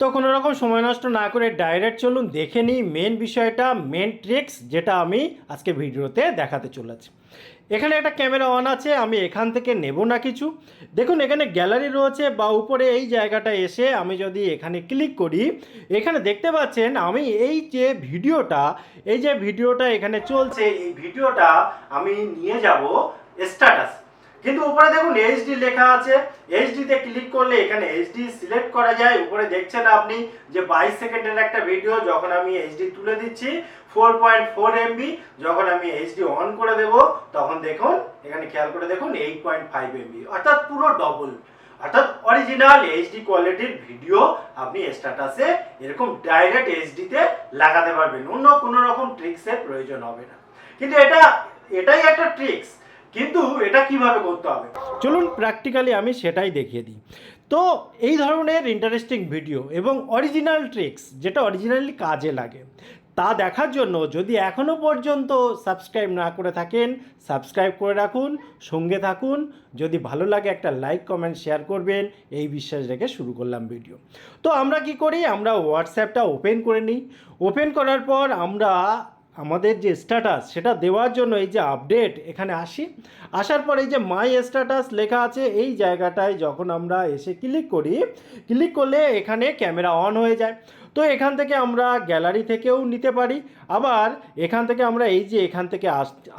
তো কোনো রকম সময় নষ্ট না করে ডাইরেক্ট চলুন দেখে নিই মেন বিষয়টা মেন ট্রিক্স যেটা আমি আজকে ভিডিওতে দেখাতে চলেছি। এখানে একটা ক্যামেরা অন আছে, আমি এখান থেকে নেব না কিছু। দেখুন, এখানে গ্যালারি রয়েছে বা উপরে এই জায়গাটা এসে আমি যদি এখানে ক্লিক করি, এখানে দেখতে পাচ্ছেন আমি এই যে ভিডিওটা, এই যে ভিডিওটা এখানে চলছে, এই ভিডিওটা আমি নিয়ে যাব স্ট্যাটাস কিন্তু উপরে দেখুন এইচডি লেখা আছে। এইচডিতে ক্লিক করলে এখানে এইচডি সিলেক্ট করা যায়। উপরে দেখছেন আপনি যে বাইশ সেকেন্ডের একটা ভিডিও যখন আমি এইচডি তুলে দিচ্ছি ফোর পয়েন্ট ফোর এমবি যখন আমি এইচডি অন করে দেব, তখন দেখুন, এখানে খেয়াল করে দেখুন এইট পয়েন্ট ফাইভ এমবি অর্থাৎ পুরো ডবল অর্থাৎ অরিজিনাল এইচডি কোয়ালিটির ভিডিও আপনি স্ট্যাটাসে এরকম ডাইরেক্ট এইচডিতে লাগাতে পারবেন। অন্য কোনো রকম ট্রিক্সের প্রয়োজন হবে না। কিন্তু এটা, এটাই একটা ট্রিক্স কিন্তু এটা কীভাবে করতে হবে? চলুন প্র্যাকটিক্যালি আমি সেটাই দেখিয়ে দিই। তো এই ধরনের ইন্টারেস্টিং ভিডিও এবং অরিজিনাল ট্রিক্স যেটা অরিজিনালি কাজে লাগে, তা দেখার জন্য যদি এখনও পর্যন্ত সাবস্ক্রাইব না করে থাকেন সাবস্ক্রাইব করে রাখুন, সঙ্গে থাকুন। যদি ভালো লাগে একটা লাইক কমেন্ট শেয়ার করবেন, এই বিশ্বাস রেখে শুরু করলাম ভিডিও তো আমরা কি করি? আমরা হোয়াটসঅ্যাপটা ওপেন করে নিই। ওপেন করার পর আমরা আমাদের যে স্ট্যাটাস সেটা দেওয়ার জন্য এই যে আপডেট এখানে আসি। আসার পর এই যে মাই স্ট্যাটাস লেখা আছে, এই জায়গাটায় যখন আমরা এসে ক্লিক করি ক্লিক করলে এখানে ক্যামেরা অন হয়ে যায়। তো এখান থেকে আমরা গ্যালারি থেকেও নিতে পারি। আবার এখান থেকে আমরা এই যে এখান থেকে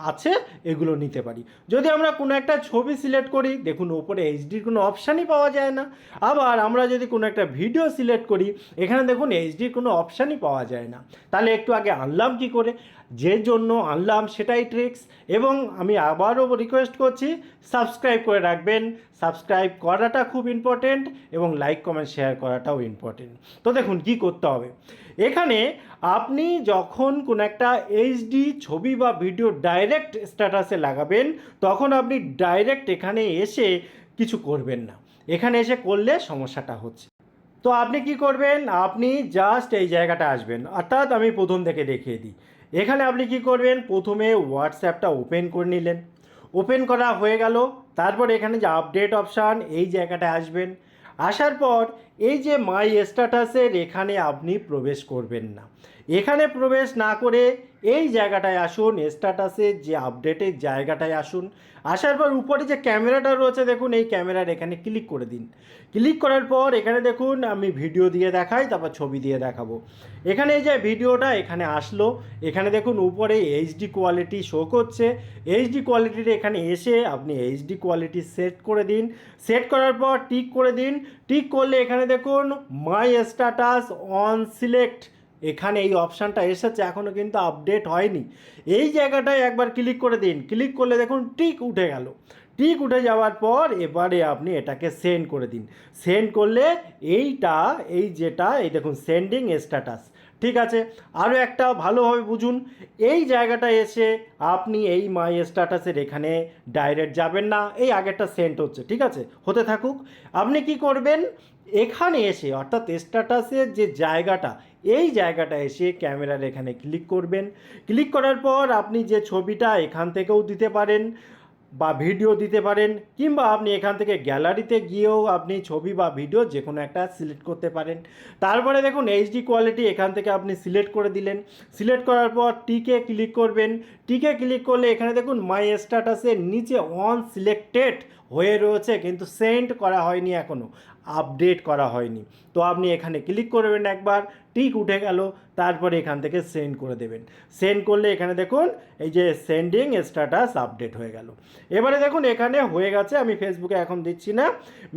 আছে, এগুলো নিতে পারি। যদি আমরা কোনো একটা ছবি সিলেক্ট করি, দেখুন ওপরে এইচডির কোনো অপশানই পাওয়া যায় না। আবার আমরা যদি কোনো একটা ভিডিও সিলেক্ট করি, এখানে দেখুন এইচডির কোনো অপশানই পাওয়া যায় না। তাহলে একটু আগে আনলাম কি করে? যে জন্য আনলাম সেটাই ট্রিক্স এবং আমি আবারও রিকোয়েস্ট করছি সাবস্ক্রাইব করে রাখবেন। সাবস্ক্রাইব করাটা খুব ইম্পর্টেন্ট এবং লাইক কমেন্ট শেয়ার করাটাও ইম্পর্টেন্ট তো দেখুন, কি করতে হবে? এখানে আপনি যখন কোনো একটা এইচডি ছবি বা ভিডিও ডাইরেক্ট স্ট্যাটাসে লাগাবেন, তখন আপনি ডাইরেক্ট এখানে এসে কিছু করবেন না। এখানে এসে করলে সমস্যাটা হচ্ছে। তো আপনি কি করবেন? আপনি জাস্ট এই জায়গাটা আসবেন। অর্থাৎ আমি প্রথম থেকে দেখিয়ে দিই। এখানে আপনি কি করবেন? প্রথমে হোয়াটসঅ্যাপটা ওপেন করে নিলেন। ওপেন করা হয়ে গেল। তারপর এখানে যে আপডেট অপশান এই জায়গাটায় আসবেন। আসার পর এই যে মাই স্ট্যাটাসের এখানে আপনি প্রবেশ করবেন না। এখানে প্রবেশ না করে এই জায়গাটায় আসুন স্ট্যাটাসের যে আপডেটের জায়গাটায় আসুন। আসার পর উপরে যে ক্যামেরাটা রয়েছে, দেখুন এই ক্যামেরার এখানে ক্লিক করে দিন। ক্লিক করার পর এখানে দেখুন আমি ভিডিও দিয়ে দেখাই, তারপর ছবি দিয়ে দেখাবো। এখানে এই যে ভিডিওটা এখানে আসলো, এখানে দেখুন উপরে এইচডি কোয়ালিটি শো করছে। এইচডি কোয়ালিটির এখানে এসে আপনি এইচডি কোয়ালিটি সেট করে দিন। সেট করার পর টিক করে দিন। টিক করলে এখানে দেখুন মাই স্ট্যাটাস অন সিলেক্ট এখানে এই অপশানটা এসেছে এখনও কিন্তু আপডেট হয়নি। এই জায়গাটায় একবার ক্লিক করে দিন। ক্লিক করলে দেখুন টিক উঠে গেল। টিক উঠে যাওয়ার পর এবারে আপনি এটাকে সেন্ড করে দিন। সেন্ড করলে এইটা, এই যেটা, এই দেখুন সেন্ডিং স্ট্যাটাস ঠিক আছে? আরও একটা ভালোভাবে বুঝুন, এই জায়গাটা এসে আপনি এই মাই স্ট্যাটাসের এখানে ডাইরেক্ট যাবেন না, এই আগেরটা সেন্ট হচ্ছে, ঠিক আছে? হতে থাকুক। আপনি কি করবেন? এখানে এসে, অর্থাৎ স্ট্যাটাসের যে জায়গাটা, এই জায়গাটা এসে ক্যামেরার এখানে ক্লিক করবেন। ক্লিক করার পর আপনি যে ছবিটা এখান থেকেও দিতে পারেন বা ভিডিও দিতে পারেন, কিংবা আপনি এখান থেকে গ্যালারিতে গিয়েও আপনি ছবি বা ভিডিও যে কোনো একটা সিলেক্ট করতে পারেন। তারপরে দেখুন এইচডি কোয়ালিটি এখান থেকে আপনি সিলেক্ট করে দিলেন। সিলেক্ট করার পর টিকে ক্লিক করবেন। টিকে ক্লিক করলে এখানে দেখুন মাই স্ট্যাটাসের নিচে অন সিলেক্টেড হয়ে রয়েছে, কিন্তু সেন্ড করা হয়নি এখনও আপডেট করা হয়নি। তো আপনি এখানে ক্লিক করবেন একবার, টিক উঠে গেল, তারপরে এখান থেকে সেন্ড করে দেবেন। সেন্ড করলে এখানে দেখুন, এই যে সেন্ডিং স্ট্যাটাস আপডেট হয়ে গেল। এবারে দেখুন, এখানে হয়ে গেছে, আমি ফেসবুকে এখন দিচ্ছি না,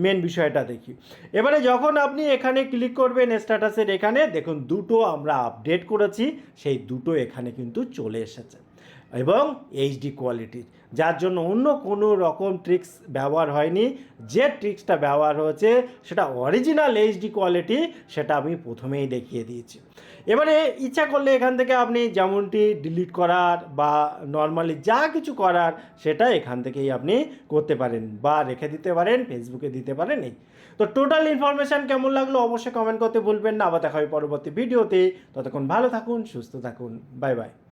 মেন বিষয়টা দেখি। এবারে যখন আপনি এখানে ক্লিক করবেন স্ট্যাটাসের এখানে, দেখুন দুটো আমরা আপডেট করেছি, সেই দুটো এখানে কিন্তু চলে এসেছে। এবং এইচডি কোয়ালিটির যার জন্য অন্য কোনো রকম ট্রিক্স ব্যবহার হয়নি। যে ট্রিক্সটা ব্যবহার হয়েছে, সেটা অরিজিনাল এইচডি কোয়ালিটি সেটা আমি প্রথমেই দেখিয়ে দিয়েছি। এবারে ইচ্ছা করলে এখান থেকে আপনি যেমনটি ডিলিট করার বা নর্মালি যা কিছু করার, সেটা এখান থেকেই আপনি করতে পারেন বা রেখে দিতে পারেন ফেসবুকে দিতে পারেন এই। তো টোটাল ইনফরমেশান কেমন লাগল অবশ্যই কমেন্ট করতে ভুলবেন না। আবার দেখা হবে পরবর্তী ভিডিওতে ততক্ষণ ভালো থাকুন, সুস্থ থাকুন। Bye bye